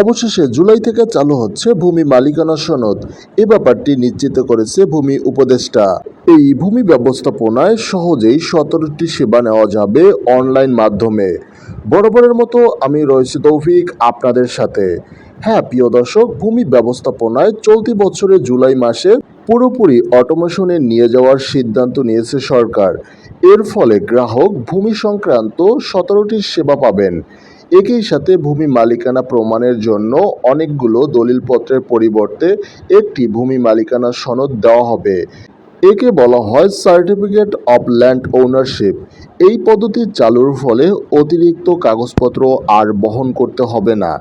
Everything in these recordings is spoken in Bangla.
অবশেষে জুলাই থেকে চালু হচ্ছে ভূমি মালিকানা সনদ। এ ব্যাপারটি নিশ্চিত করেছে ভূমি উপদেষ্টা। এই ভূমি ব্যবস্থাপনায় সহজেই সতেরোটি সেবা নেওয়া যাবে অনলাইন মাধ্যমে। বরাবরের মতো আমি রয়েছি তৌফিক আপনাদের সাথে। হ্যাঁ প্রিয় দর্শক, ভূমি ব্যবস্থাপনায় চলতি বছরের জুলাই মাসে পুরোপুরি অটোমেশনে নিয়ে যাওয়ার সিদ্ধান্ত নিয়েছে সরকার। এর ফলে গ্রাহক ভূমি সংক্রান্ত সতেরোটি সেবা পাবেন। একই সাথে ভূমি মালিকানা প্রমাণের জন্য অনেকগুলো দলিলপত্রের পরিবর্তে একটি ভূমি মালিকানা সনদ দেওয়া হবে। একে বলা হয় সার্টিফিকেট অফ ল্যান্ড ওনারশিপ এই পদ্ধতি চালুর ফলে অতিরিক্ত কাগজপত্র আর বহন করতে হবে না।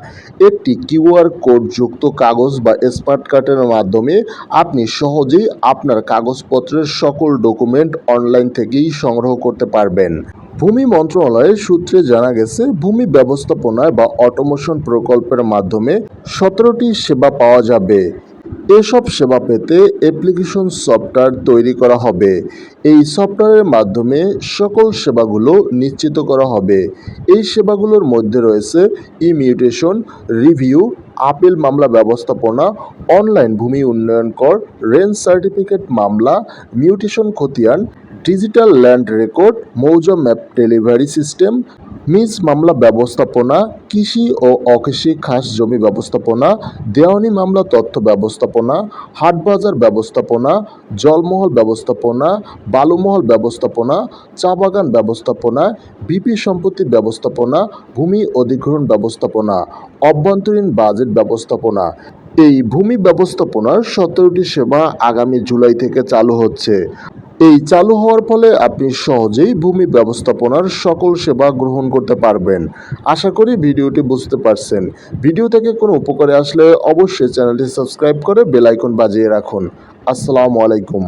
একটি কিউআর কোড যুক্ত কাগজ বা স্মার্ট কার্ডের মাধ্যমে আপনি সহজেই আপনার কাগজপত্রের সকল ডকুমেন্ট অনলাইন থেকেই সংগ্রহ করতে পারবেন। ভূমি মন্ত্রণালয়ের সূত্রে জানা গেছে, ভূমি ব্যবস্থাপনায় বা অটোমেশন প্রকল্পের মাধ্যমে সতেরোটি সেবা পাওয়া যাবে। এসব সেবা পেতে অ্যাপ্লিকেশন সফটওয়্যার তৈরি করা হবে। এই সফটওয়্যারের মাধ্যমে সকল সেবাগুলো নিশ্চিত করা হবে। এই সেবাগুলোর মধ্যে রয়েছে ইমিউটেশন রিভিউ আপিল মামলা ব্যবস্থাপনা অনলাইন ভূমি উন্নয়ন কর, রেঞ্জ সার্টিফিকেট মামলা মিউটেশন খতিয়ান ডিজিটাল ল্যান্ড রেকর্ড মৌজা ম্যাপ ডেলিভারি সিস্টেম মিস মামলা ব্যবস্থাপনা, কৃষি ও অকৃষি খাস জমি ব্যবস্থাপনা, দেওয়ানি মামলা তথ্য ব্যবস্থাপনা, হাটবাজার ব্যবস্থাপনা, জলমহল ব্যবস্থাপনা, বালুমহল ব্যবস্থাপনা, চা বাগান ব্যবস্থাপনা, বিপি সম্পত্তি ব্যবস্থাপনা, ভূমি অধিগ্রহণ ব্যবস্থাপনা, অভ্যন্তরীণ বাজেট ব্যবস্থাপনা। এই ভূমি ব্যবস্থাপনার সতেরোটি সেবা আগামী জুলাই থেকে চালু হচ্ছে। এই চালু হওয়ার ফলে আপনি সহজেই ভূমি ব্যবস্থাপনার সকল সেবা গ্রহণ করতে পারবেন। আশা করি ভিডিওটি বুঝতে পারছেন। ভিডিও থেকে কোনো উপকারে আসলে অবশ্যই চ্যানেলটি সাবস্ক্রাইব করে বেলাইকন বাজিয়ে রাখুন। আসসালামু আলাইকুম।